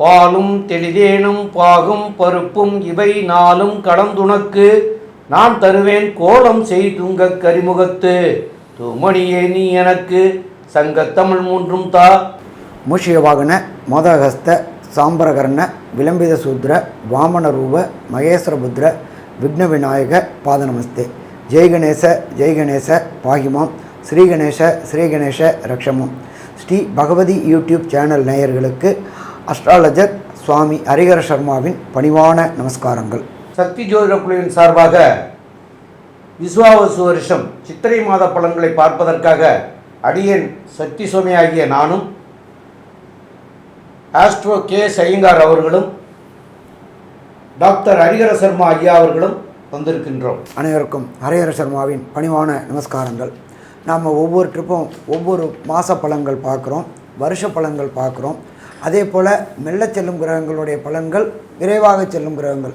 பாலும் தெளிதேனும் பாகும் பருப்பும் இவை நாளும் கலந்துனக்கு நான் தருவேன் கோலம் செய்துங்க கரிமுகத்து. தூமணியே நீ எனக்கு சங்கத்தமிழ் மூன்றும் தா. மூஷியவாகன மோதகஸ்த சாம்பரகர்ண விளம்பித சூத்ர வாமன ரூப மகேஸ்வரபுத்ர விக்ன விநாயக பாதநமஸ்தே. ஜெய்கணேச ஜெய்கணேச பாகிமாம். ஸ்ரீகணேச ஸ்ரீகணேச ரக்ஷமம். ஸ்ரீ பகவதி யூடியூப் சேனல் நேயர்களுக்கு அஸ்ட்ராலஜர் சுவாமி ஹரிஹர சர்மாவின் பணிவான நமஸ்காரங்கள். சக்தி ஜோதிட குழுவின் சார்பாக விசுவாவசு வருஷம் சித்திரை மாத பலன்களை பார்ப்பதற்காக அடியேன் சக்தி சுவாமி ஆகிய நானும் ஆஸ்ட்ரோ கே ஐயங்கார் அவர்களும் டாக்டர் ஹரிஹர சர்மா ஐயா அவர்களும் வந்திருக்கின்றோம். அனைவருக்கும் ஹரிஹர சர்மாவின் பணிவான நமஸ்காரங்கள். நாம் ஒவ்வொரு ட்ரிப்பும் ஒவ்வொரு மாத பலன்கள் பார்க்குறோம் வருஷ பலன்கள் பார்க்குறோம். அதே போல் மெல்ல செல்லும் கிரகங்களுடைய பலன்கள் விரைவாக செல்லும் கிரகங்கள்.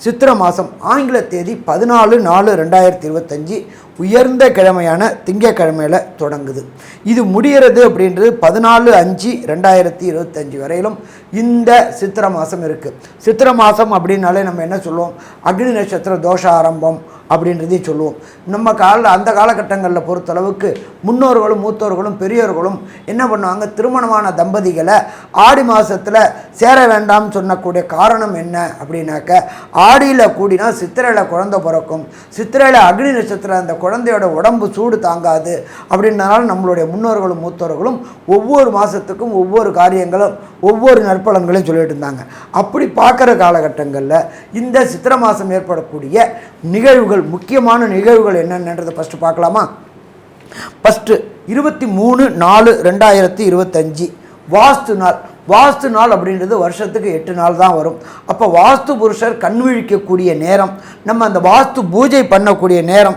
சித்திர மாதம் ஆங்கில தேதி பதினாலு நாலு ரெண்டாயிரத்தி இருபத்தஞ்சி உயர்ந்த கிழமையான திங்கக்கிழமையில் தொடங்குது. இது முடிகிறது அப்படின்றது பதினாலு அஞ்சு ரெண்டாயிரத்தி இருபத்தஞ்சி வரையிலும் இந்த சித்திர மாதம் இருக்குது சித்திர மாதம் அப்படின்னாலே நம்ம என்ன சொல்லுவோம்? அக்னி நட்சத்திர தோஷ ஆரம்பம் அப்படின்றதையும் சொல்லுவோம். நம்ம கால அந்த காலகட்டங்களில் பொறுத்தளவுக்கு முன்னோர்களும் மூத்தோர்களும் பெரியோர்களும் என்ன பண்ணுவாங்க? திருமணமான தம்பதிகளை ஆடி மாதத்தில் சேர வேண்டாம்னு சொன்னக்கூடிய காரணம் என்ன அப்படின்னாக்க ஆடியில் கூடினா சித்திரையில் குழந்தை பிறக்கும். சித்திரையில் அக்னி நட்சத்திரம் அந்த குழந்தையோட உடம்பு சூடு தாங்காது அப்படின்றனால நம்மளுடைய முன்னோர்களும் மூத்தோர்களும் ஒவ்வொரு மாதத்துக்கும் ஒவ்வொரு காரியங்களும் ஒவ்வொரு நற்பலன்களையும் சொல்லிட்டு இருந்தாங்க. அப்படி பார்க்குற காலகட்டங்களில் இந்த சித்திரை மாதம் ஏற்படக்கூடிய நிகழ்வுகள் முக்கியமான நிகழ்வுகள் என்னென்னன்றதை ஃபஸ்ட்டு பார்க்கலாமா? ஃபஸ்ட்டு இருபத்தி மூணு நாலு ரெண்டாயிரத்தி இருபத்தஞ்சி. வாஸ்து நாள். வாஸ்து நாள் அப்படின்றது வருஷத்துக்கு எட்டு நாள் தான் வரும். அப்போ வாஸ்து புருஷர் கண் விழிக்கக்கூடிய நேரம் நம்ம அந்த வாஸ்து பூஜை பண்ணக்கூடிய நேரம்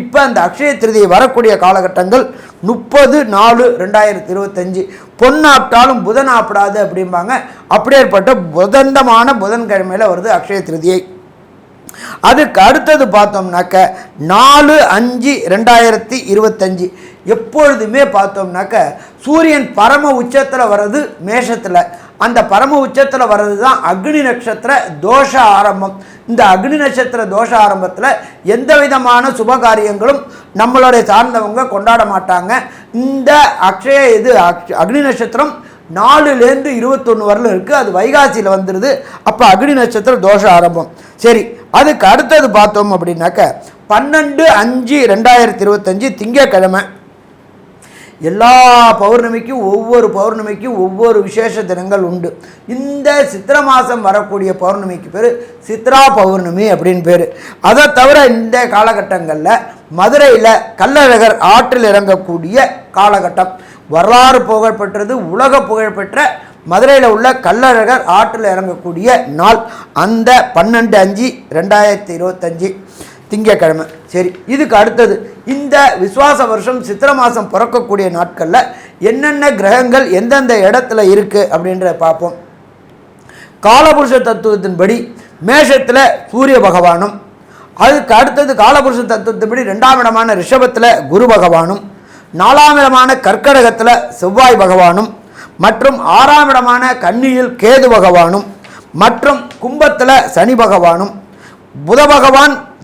இப்போ அந்த அக்ஷய திருதியை வரக்கூடிய காலகட்டங்கள் முப்பது நாலு ரெண்டாயிரத்தி இருபத்தஞ்சி. பொன்னாப்டாலும் புதன் ஆப்பிடாது அப்படிம்பாங்க. அப்படியேற்பட்ட புதந்தமான புதன்கிழமையில் வருது அக்ஷய திருதியை. அதுக்கு அடுத்தது பார்த்தோம்னாக்க நாலு அஞ்சு ரெண்டாயிரத்தி இருபத்தஞ்சி. எப்பொழுதுமே பார்த்தோம்னாக்க சூரியன் பரம உச்சத்தில் வர்றது மேஷத்தில். அந்த பரம உச்சத்தில் வர்றது தான் அக்னி நட்சத்திர தோஷ ஆரம்பம். இந்த அக்னி நட்சத்திர தோஷ ஆரம்பத்தில் எந்த விதமான சுப காரியங்களும் நம்மளுடைய சார்ந்தவங்க கொண்டாட மாட்டாங்க. இந்த அக்ஷய இது அக்ஷ- அக்னி நட்சத்திரம் நாலுலேருந்து இருபத்தொன்று வரலும் இருக்குது அது வைகாசியில் வந்துடுது அப்போ அக்னி நட்சத்திரம் தோஷ ஆரம்பம். சரி அதுக்கு அடுத்தது பார்த்தோம் அப்படின்னாக்க பன்னெண்டு அஞ்சு ரெண்டாயிரத்தி இருபத்தஞ்சி திங்கக்கிழமை. எல்லா பௌர்ணமிக்கும் ஒவ்வொரு பௌர்ணமிக்கும் ஒவ்வொரு விசேஷ தினங்கள் உண்டு. இந்த சித்திர மாதம் வரக்கூடிய பௌர்ணமிக்கு பேர் சித்ரா பௌர்ணமி அப்படின்னு பேர். அதை தவிர இந்த காலகட்டங்களில் மதுரையில் கள்ளழகர் ஆற்றில் இறங்கக்கூடிய காலகட்டம். வரலாறு புகழ்பெற்றது உலக புகழ்பெற்ற மதுரையில் உள்ள கள்ளழகர் ஆற்றில் இறங்கக்கூடிய நாள். அந்த பன்னெண்டு அஞ்சு ரெண்டாயிரத்தி இருபத்தஞ்சு. திங்கக்கிழமை சரி இதுக்கு அடுத்தது இந்த விசுவாச வருஷம் சித்திர மாதம் பிறக்கக்கூடிய நாட்களில் என்னென்ன கிரகங்கள் எந்தெந்த இடத்துல இருக்குது அப்படின்றத பார்ப்போம். காலபுருஷ தத்துவத்தின்படி மேஷத்தில் சூரிய பகவானும் அதுக்கு அடுத்தது காலபுருஷ தத்துவத்தின்படி ரெண்டாம் இடமான ரிஷபத்தில் குரு பகவானும் நாலாம் இடமான கற்கடகத்தில் செவ்வாய் பகவானும் மற்றும் ஆறாம் இடமான கன்னியில் கேது பகவானும் மற்றும் கும்பத்தில் சனி பகவானும் புத பகவான்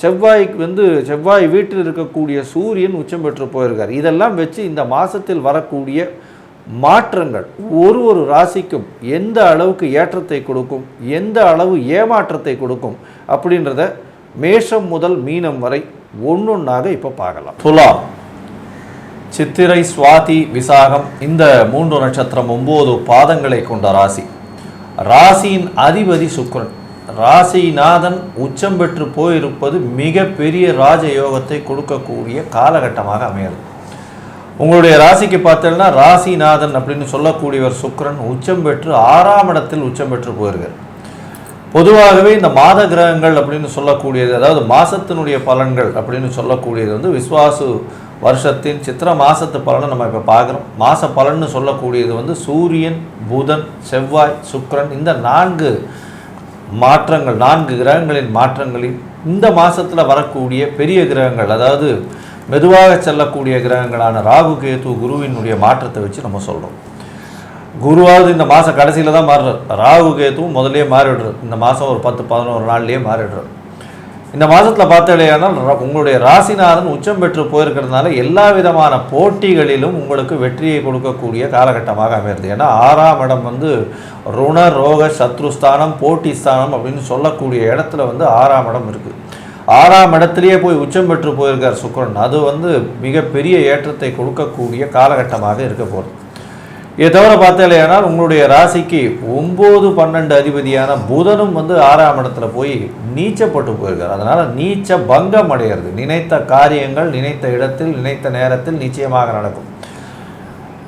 செவ்வாய்க்கு வந்து செவ்வாய் வீட்டில் இருக்கக்கூடிய சூரியன் உச்சம் பெற்று போயிருக்கார். இதெல்லாம் வச்சு இந்த மாதத்தில் வரக்கூடிய மாற்றங்கள் ஒரு ஒரு ராசிக்கும் எந்த அளவுக்கு ஏற்றத்தை கொடுக்கும் எந்த அளவு ஏமாற்றத்தை கொடுக்கும் அப்படின்றத மேஷம் முதல் மீனம் வரை ஒன்றொன்னாக இப்போ பார்க்கலாம். துலாம் சித்திரை சுவாதி விசாகம் இந்த மூன்று நட்சத்திரம் ஒம்பது பாதங்களை கொண்ட ராசி. ராசியின் அதிபதி சுக்கிரன். ராசிநாதன் உச்சம் பெற்று போயிருப்பது மிகப்பெரிய ராஜயோகத்தை கொடுக்கக்கூடிய காலகட்டமாக அமையாது உங்களுடைய ராசிக்கு பார்த்தோம்னா ராசிநாதன் அப்படின்னு சொல்லக்கூடியவர் சுக்கரன் உச்சம் பெற்று ஆறாம் இடத்தில் உச்சம் பெற்று போயிருக்கார். பொதுவாகவே இந்த மாத கிரகங்கள் அப்படின்னு சொல்லக்கூடியது அதாவது மாசத்தினுடைய பலன்கள் அப்படின்னு சொல்லக்கூடியது வந்து விஸ்வாசு வருஷத்தின் சித்திர மாசத்து பலனை நம்ம இப்போ பார்க்குறோம். மாச பலன்னு சொல்லக்கூடியது வந்து சூரியன் புதன் செவ்வாய் சுக்கரன் இந்த நான்கு மாற்றங்கள் நான்கு கிரகங்களின் மாற்றங்களில் இந்த மாதத்தில் வரக்கூடிய பெரிய கிரகங்கள் அதாவது மெதுவாக செல்லக்கூடிய கிரகங்களான ராகு கேது குருவினுடைய மாற்றத்தை வச்சு நம்ம சொல்கிறோம் குருவாவது இந்த மாதம் கடைசியில் தான் மாறுறார். ராகு கேத்துவும் முதலே மாறிடுறார். இந்த மாதம் ஒரு பத்து பதினோரு நாள்லேயே மாறிடுறார். இந்த மாதத்தில் பார்த்தாலேயானால் உங்களுடைய ராசிநாதன் உச்சம் பெற்று போயிருக்கிறதுனால எல்லா விதமான போட்டிகளிலும் உங்களுக்கு வெற்றியை கொடுக்கக்கூடிய காலகட்டமாக அமையிறது. ஏன்னா ஆறாம் இடம் வந்து ருண ரோக சத்ருஸ்தானம் போட்டி ஸ்தானம் அப்படின்னு சொல்லக்கூடிய இடத்துல வந்து ஆறாம் இடம் இருக்குது ஆறாம் இடத்துலயே போய் உச்சம் பெற்று போயிருக்கார் சுக்கரன். அது வந்து மிகப்பெரிய ஏற்றத்தை கொடுக்கக்கூடிய காலகட்டமாக இருக்க போகிறது இதை தவிர பார்த்தாலேயானால் உங்களுடைய ராசிக்கு ஒம்பது பன்னெண்டு அதிபதியான புதனும் வந்து ஆறாம் இடத்துல போய் நீச்சப்பட்டு போயிருக்கார். அதனால் நீச்ச பங்கம் அடையிறது. நினைத்த காரியங்கள் நினைத்த இடத்தில் நினைத்த நேரத்தில் நிச்சயமாக நடக்கும்.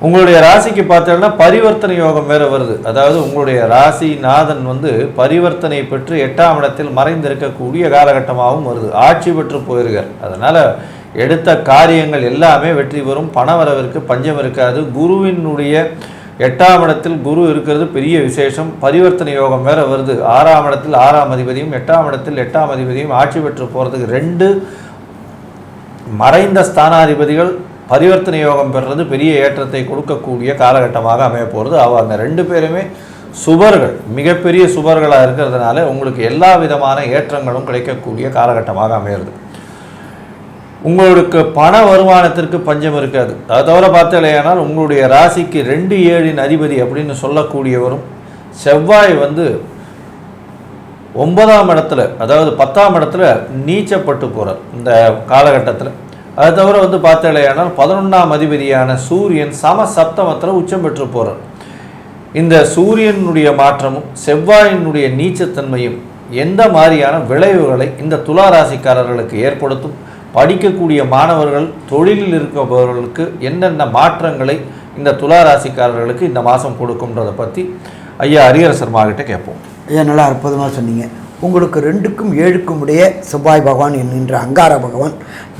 உங்களுடைய ராசிக்கு பார்த்தீங்கன்னா பரிவர்த்தனை யோகம் வேறு வருது. அதாவது உங்களுடைய ராசி நாதன் வந்து பரிவர்த்தனை பெற்று எட்டாம் இடத்தில் மறைந்திருக்கக்கூடிய காலகட்டமாகவும் வருது. ஆட்சி பெற்று போயிருக்கார். அதனால் எடுத்த காரியங்கள் எல்லாமே வெற்றி பெறும். பணவரவிற்கு பஞ்சம் இருக்காது. குருவினுடைய எட்டாம் இடத்தில் குரு இருக்கிறது பெரிய விசேஷம். பரிவர்த்தனை யோகம் வேற வருது. ஆறாம் இடத்தில் ஆறாம் அதிபதியும் எட்டாம் இடத்தில் எட்டாம் அதிபதியும் ஆட்சி பெற்று போகிறதுக்கு ரெண்டு மறைந்த ஸ்தானாதிபதிகள் பரிவர்த்தனை யோகம் பெறுறது பெரிய ஏற்றத்தை கொடுக்கக்கூடிய காலகட்டமாக அமைய போகிறது அவங்க ரெண்டு பேருமே சுபர்கள் மிகப்பெரிய சுபர்களாக இருக்கிறதுனால உங்களுக்கு எல்லா விதமான ஏற்றங்களும் கிடைக்கக்கூடிய காலகட்டமாக அமையிறது. உங்களுக்கு பண வருமானத்திற்கு பஞ்சம் இருக்காது. அதை தவிர பார்த்தாலேயானால் உங்களுடைய ராசிக்கு ரெண்டு ஏழின் அதிபதி அப்படின்னு சொல்லக்கூடியவரும் செவ்வாய் வந்து ஒன்பதாம் இடத்துல அதாவது பத்தாம் இடத்துல நீச்சப்பட்டு போகிறார் இந்த காலகட்டத்தில். அது தவிர வந்து பார்த்தாலேயானால் பதினொன்றாம் அதிபதியான சூரியன் சம சப்தமத்தில் உச்சம் பெற்று போகிறார் இந்த சூரியனுடைய மாற்றமும் செவ்வாயினுடைய நீச்சத்தன்மையும் எந்த மாதிரியான விளைவுகளை இந்த துலா ராசிக்காரர்களுக்கு ஏற்படுத்தும்? படிக்கக்கூடிய மாணவர்கள் தொழிலில் இருப்பவர்களுக்கு என்னென்ன மாற்றங்களை இந்த துலா ராசிக்காரர்களுக்கு இந்த மாதம் கொடுக்கும்ன்றதை பற்றி ஐயா ஹரிஹர கிட்ட கேட்போம். ஐயா நல்லா அற்புதமாக சொன்னீங்க. உங்களுக்கு ரெண்டுக்கும் ஏழுக்கும் உடைய செவ்வாய் பகவான் என்கின்ற அங்கார பகவான்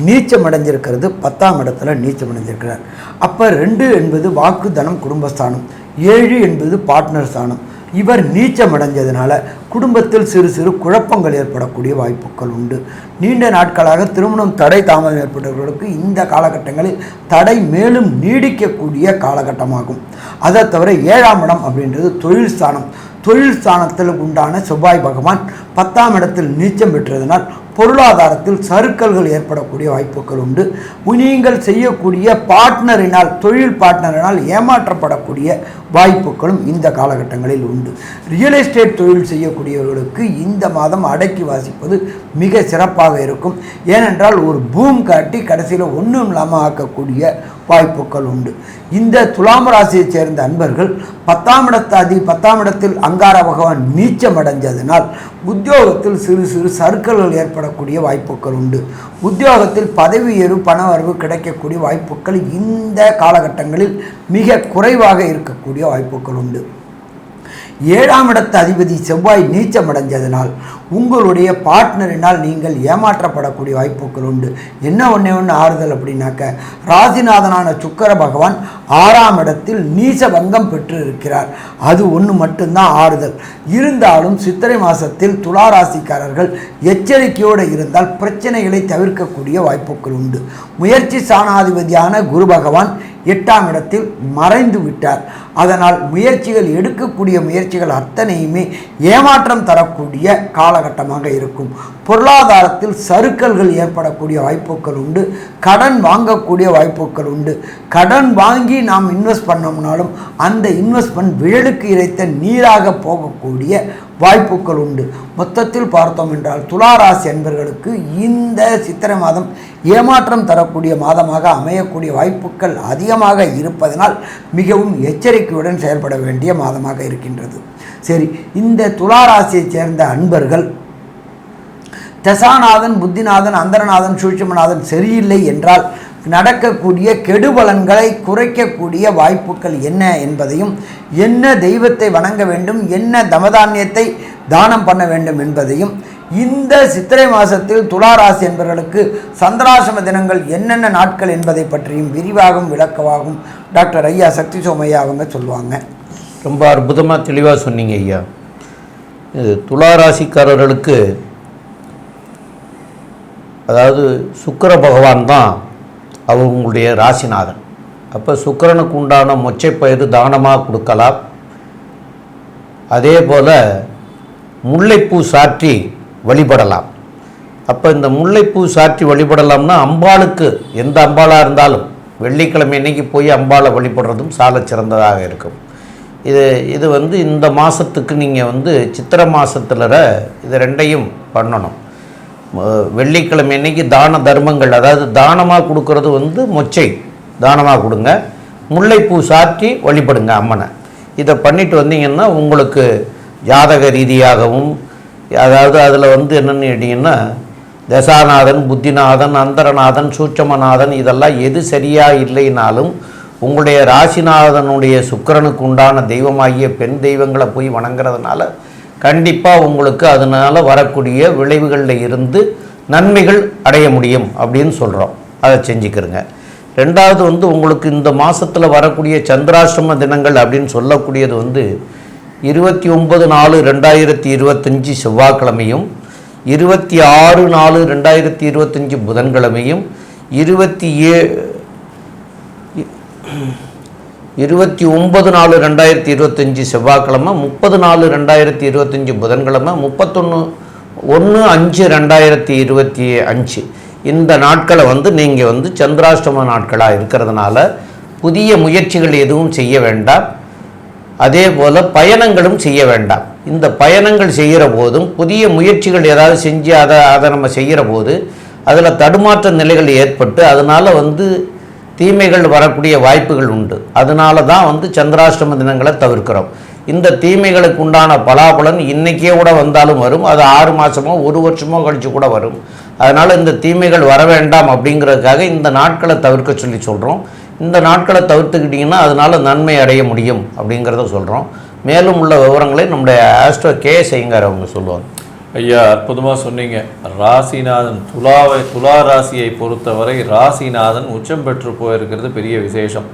நீச்சம் அடைஞ்சிருக்கிறது பத்தாம் இடத்துல நீச்சம் அடைஞ்சிருக்கிறார் அப்போ ரெண்டு என்பது வாக்கு தனம் குடும்பஸ்தானம். ஏழு என்பது பார்ட்னர் ஸ்தானம். இவர் நீச்சம் அடைஞ்சதுனால குடும்பத்தில் சிறு சிறு குழப்பங்கள் ஏற்படக்கூடிய வாய்ப்புகள் உண்டு. நீண்ட நாட்களாக திருமணம் தடை தாமதம் ஏற்பட்டவர்களுக்கு இந்த காலகட்டங்களில் தடை மேலும் நீடிக்கக்கூடிய காலகட்டமாகும். அதை தவிர ஏழாம் இடம் அப்படின்றது தொழில் ஸ்தானம். தொழில் ஸ்தானத்தில் உண்டான செவ்வாய் பகவான் பத்தாம் இடத்தில் நீச்சம் பெற்றதனால் பொருளாதாரத்தில் சறுக்கல்கள் ஏற்படக்கூடிய வாய்ப்புகள் உண்டு. நீங்கள் செய்யக்கூடிய பார்ட்னரினால் தொழில் பார்ட்னரினால் ஏமாற்றப்படக்கூடிய வாய்ப்புகளும் இந்த காலகட்டங்களில் உண்டு. ரியல் எஸ்டேட் தொழில் செய்யக்கூடியவர்களுக்கு இந்த மாதம் அடக்கி வாசிப்பது மிக சிறப்பாக இருக்கும். ஏனென்றால் ஒரு பூம் காட்டி கடைசியில் ஒன்றும் இல்லாமல் ஆக்கக்கூடிய வாய்ப்புகள் உண்டு. இந்த துலாம் ராசியைச் சேர்ந்த அன்பர்கள் பத்தாம் இடத்தாதி பத்தாம் இடத்தில் அங்கார பகவான் நீச்சம் அடைஞ்சதனால் உத்தியோகத்தில் சிறு சிறு சறுக்கல்கள் ஏற்படக்கூடிய வாய்ப்புகள் உண்டு. உத்தியோகத்தில் பதவி உயர்வு பண வரவு கிடைக்கக்கூடிய வாய்ப்புகள் இந்த காலகட்டங்களில் மிக குறைவாக இருக்கக்கூடிய வாய்ப்புகள் உண்டு. ஏழாம் இடத்து அதிபதி செவ்வாய் நீச்சம் அடைஞ்சதினால் உங்களுடைய பார்ட்னரினால் நீங்கள் ஏமாற்றப்படக்கூடிய வாய்ப்புகள் உண்டு. என்ன ஒன்றே ஒன்று ஆறுதல் அப்படின்னாக்க ராசிநாதனான சுக்கர பகவான் ஆறாம் இடத்தில் நீச பங்கம் பெற்று இருக்கிறார் அது ஒன்று மட்டும்தான் ஆறுதல். இருந்தாலும் சித்திரை மாதத்தில் துலா ராசிக்காரர்கள் எச்சரிக்கையோடு இருந்தால் பிரச்சனைகளை தவிர்க்கக்கூடிய வாய்ப்புகள் உண்டு. முயற்சி சாணாதிபதியான குரு பகவான் எட்டாம் இடத்தில் மறைந்து விட்டார். அதனால் முயற்சிகள் எடுக்கக்கூடிய முயற்சிகள் அத்தனையுமே ஏமாற்றம் தரக்கூடிய காலகட்டமாக இருக்கும். பொருளாதாரத்தில் சறுக்கல்கள் ஏற்படக்கூடிய வாய்ப்புகள் உண்டு. கடன் வாங்கக்கூடிய வாய்ப்புகள் உண்டு. கடன் வாங்கி நாம் இன்வெஸ்ட் பண்ணோம்னாலும் அந்த இன்வெஸ்ட்மெண்ட் விழலுக்கு இறைத்த நீராக போகக்கூடிய வாய்ப்புகள் உண்டு. மொத்தத்தில் பார்த்தோம் என்றால் துளாராசி என்பவர்களுக்கு இந்த சித்திரை மாதம் ஏமாற்றம் தரக்கூடிய மாதமாக அமையக்கூடிய வாய்ப்புகள் அதிகமாக இருப்பதனால் மிகவும் எச்சரிக்கை எச்சரிக்கையுடன் செயல்பட வேண்டிய மாதமாக இருக்கின்றது. சரி இந்த துளாராசியைச் சேர்ந்த அன்பர்கள் தசாநாதன் புத்திநாதன் அந்தரநாதன் சூட்சமநாதன் சரியில்லை என்றால் நடக்கக்கூடிய கெடுபலன்களை குறைக்கக்கூடிய வாய்ப்புகள் என்ன என்பதையும் என்ன தெய்வத்தை வணங்க வேண்டும் என்ன தமதானியத்தை தானம் பண்ண வேண்டும் என்பதையும் இந்த சித்திரை மாதத்தில் துளாராசி என்பவர்களுக்கு சந்திராசிரம தினங்கள் என்னென்ன நாட்கள் என்பதை பற்றியும் விரிவாகவும் விளக்கமாகவும் டாக்டர் ஐயா சக்தி சோமையா அவங்க சொல்லுவாங்க. ரொம்ப அற்புதமாக தெளிவாக சொன்னீங்க ஐயா. இது அதாவது சுக்கர பகவான் தான் அவங்களுடைய ராசிநாதன். அப்போ சுக்கிரனுக்கு உண்டான மொச்சைப்பயிறு தானமாக கொடுக்கலாம். அதே போல் முல்லைப்பூ சாற்றி வழிபடலாம். அப்போ இந்த முல்லைப்பூ சாற்றி வழிபடலாம்னா அம்பாளுக்கு எந்த அம்பாளாக இருந்தாலும் வெள்ளிக்கிழமை அன்னைக்கு போய் அம்பாளை வழிபடுறதும் சால சிறந்ததாக இருக்கும். இது இது வந்து இந்த மாதத்துக்கு நீங்கள் வந்து சித்திரை மாதத்துல இது ரெண்டையும் பண்ணணும். வெள்ளிக்கிழமை அன்னைக்கு தான தர்மங்கள் அதாவது தானமாக கொடுக்கறது வந்து மொச்சை. தானமாக கொடுங்க. முல்லைப்பூ சாற்றி வழிபடுங்க அம்மனை. இதை பண்ணிட்டு வந்தீங்கன்னா உங்களுக்கு ஜாதக ரீதியாகவும் அதாவது அதில் வந்து என்னென்னு கேட்டிங்கன்னா தசாநாதன் புத்திநாதன் அந்தரநாதன் சூட்சமநாதன் இதெல்லாம் எது சரியாக இல்லைனாலும் உங்களுடைய ராசிநாதனுடைய சுக்கிரனுக்கு உண்டான தெய்வமாகிய பெண் தெய்வங்களை போய் வணங்குறதுனால கண்டிப்பாக உங்களுக்கு அதனால் வரக்கூடிய விளைவுகளில் இருந்து நன்மைகள் அடைய முடியும் அப்படின்னு சொல்கிறோம் அதை செஞ்சுக்கிறங்க. ரெண்டாவது வந்து உங்களுக்கு இந்த மாதத்தில் வரக்கூடிய சந்திராசிரம தினங்கள் அப்படின்னு சொல்லக்கூடியது வந்து இருபத்தி ஒன்பது நாலு ரெண்டாயிரத்தி இருபத்தஞ்சி செவ்வாய்க்கிழமையும் இருபத்தி ஆறு நாலு ரெண்டாயிரத்தி இருபத்தஞ்சி புதன்கிழமையும் இருபத்தி ஏ இருபத்தி ஒன்பது நாலு ரெண்டாயிரத்தி இருபத்தஞ்சி செவ்வாய்க்கிழமை முப்பது நாலு ரெண்டாயிரத்தி இருபத்தஞ்சி புதன்கிழமை முப்பத்தொன்று ஒன்று அஞ்சு ரெண்டாயிரத்தி இருபத்தி அஞ்சு. இந்த நாட்களை வந்து நீங்கள் வந்து சந்திராஷ்டம நாட்களாக இருக்கிறதுனால புதிய முயற்சிகள் எதுவும் செய்ய வேண்டாம். அதே போல் பயணங்களும் செய்ய வேண்டாம். இந்த பயணங்கள் செய்கிற போதும் புதிய முயற்சிகள் ஏதாவது செஞ்சு அதை அதை நம்ம செய்கிற போது அதில் தடுமாற்ற நிலைகள் ஏற்பட்டு அதனால் வந்து தீமைகள் வரக்கூடிய வாய்ப்புகள் உண்டு. அதனால தான் வந்து சந்திராஷ்டம தினங்களை தவிர்க்கிறோம். இந்த தீமைகளுக்கு உண்டான பலாபலன் இன்றைக்கே கூட வந்தாலும் வரும். அது ஆறு மாதமோ ஒரு வருஷமோ கழித்து கூட வரும். அதனால் இந்த தீமைகள் வர வேண்டாம் அப்படிங்கிறதுக்காக இந்த நாட்களை தவிர்க்க சொல்லி சொல்கிறோம் இந்த நாட்களை தவிர்த்துக்கிட்டிங்கன்னா அதனால் நன்மை அடைய முடியும் அப்படிங்கிறத சொல்கிறோம் மேலும் உள்ள விவரங்களை நம்முடைய ஆஸ்ட்ரோ கே செய்யுங்கார் அவங்க சொல்லுவாங்க. ஐயா அற்புதமாக சொன்னீங்க. ராசிநாதன் துலாவை துலா ராசியை பொறுத்தவரை ராசிநாதன் உச்சம் பெற்று போயிருக்கிறது பெரிய விசேஷம்.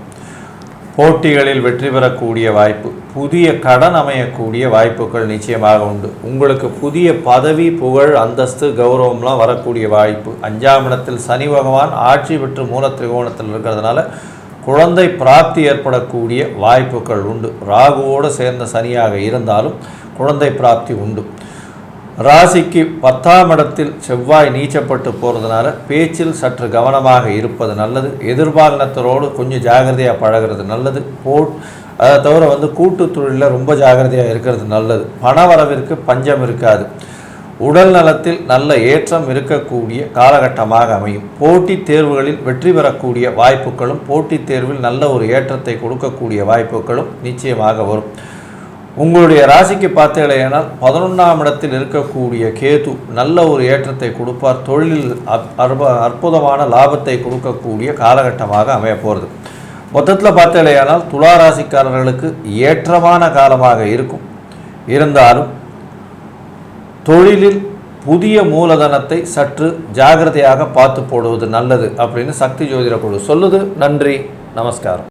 போட்டிகளில் வெற்றி பெறக்கூடிய வாய்ப்பு புதிய கடன் அமையக்கூடிய வாய்ப்புகள் நிச்சயமாக உண்டு. உங்களுக்கு புதிய பதவி புகழ் அந்தஸ்து கௌரவம்லாம் வரக்கூடிய வாய்ப்பு. அஞ்சாம் இடத்தில் சனி பகவான் ஆட்சி பெற்று மூல திரிகோணத்தில் இருக்கிறதுனால குழந்தை பிராப்தி ஏற்படக்கூடிய வாய்ப்புகள் உண்டு. ராகுவோடு சேர்ந்த சனியாக இருந்தாலும் குழந்தை பிராப்தி உண்டு. ராசிக்கு பத்தாம் இடத்தில் செவ்வாய் நீச்சப்பட்டு போகிறதுனால பேச்சில் சற்று கவனமாக இருப்பது நல்லது. எதிர்பாலினத்தரோடு கொஞ்சம் ஜாகிரதையாக பழகிறது நல்லது. போட் அதை தவிர வந்து கூட்டு தொழிலில் ரொம்ப ஜாகிரதையாக இருக்கிறது நல்லது. பணவரவிற்கு பஞ்சம் இருக்காது. உடல் நலத்தில் நல்ல ஏற்றம் இருக்கக்கூடிய காலகட்டமாக அமையும். போட்டித் தேர்வுகளில் வெற்றி பெறக்கூடிய வாய்ப்புகளும் போட்டித் தேர்வில் நல்ல ஒரு ஏற்றத்தை கொடுக்கக்கூடிய வாய்ப்புகளும் நிச்சயமாக வரும். உங்களுடைய ராசிக்கு பார்த்தீங்களேனால் பதினொன்றாம் இடத்தில் இருக்கக்கூடிய கேது நல்ல ஒரு ஏற்றத்தை கொடுப்பார். தொழிலில் அற்ப அற்புதமான லாபத்தை கொடுக்கக்கூடிய காலகட்டமாக அமைய போகிறது மொத்தத்தில் பார்த்தீங்களேனால் துலா ராசிக்காரர்களுக்கு ஏற்றமான காலமாக இருக்கும். இருந்தாலும் தொழிலில் புதிய மூலதனத்தை சற்று ஜாகிரதையாக பார்த்து போடுவது நல்லது அப்படின்னு சக்தி ஜோதிட குழு சொல்லுது. நன்றி நமஸ்காரம்.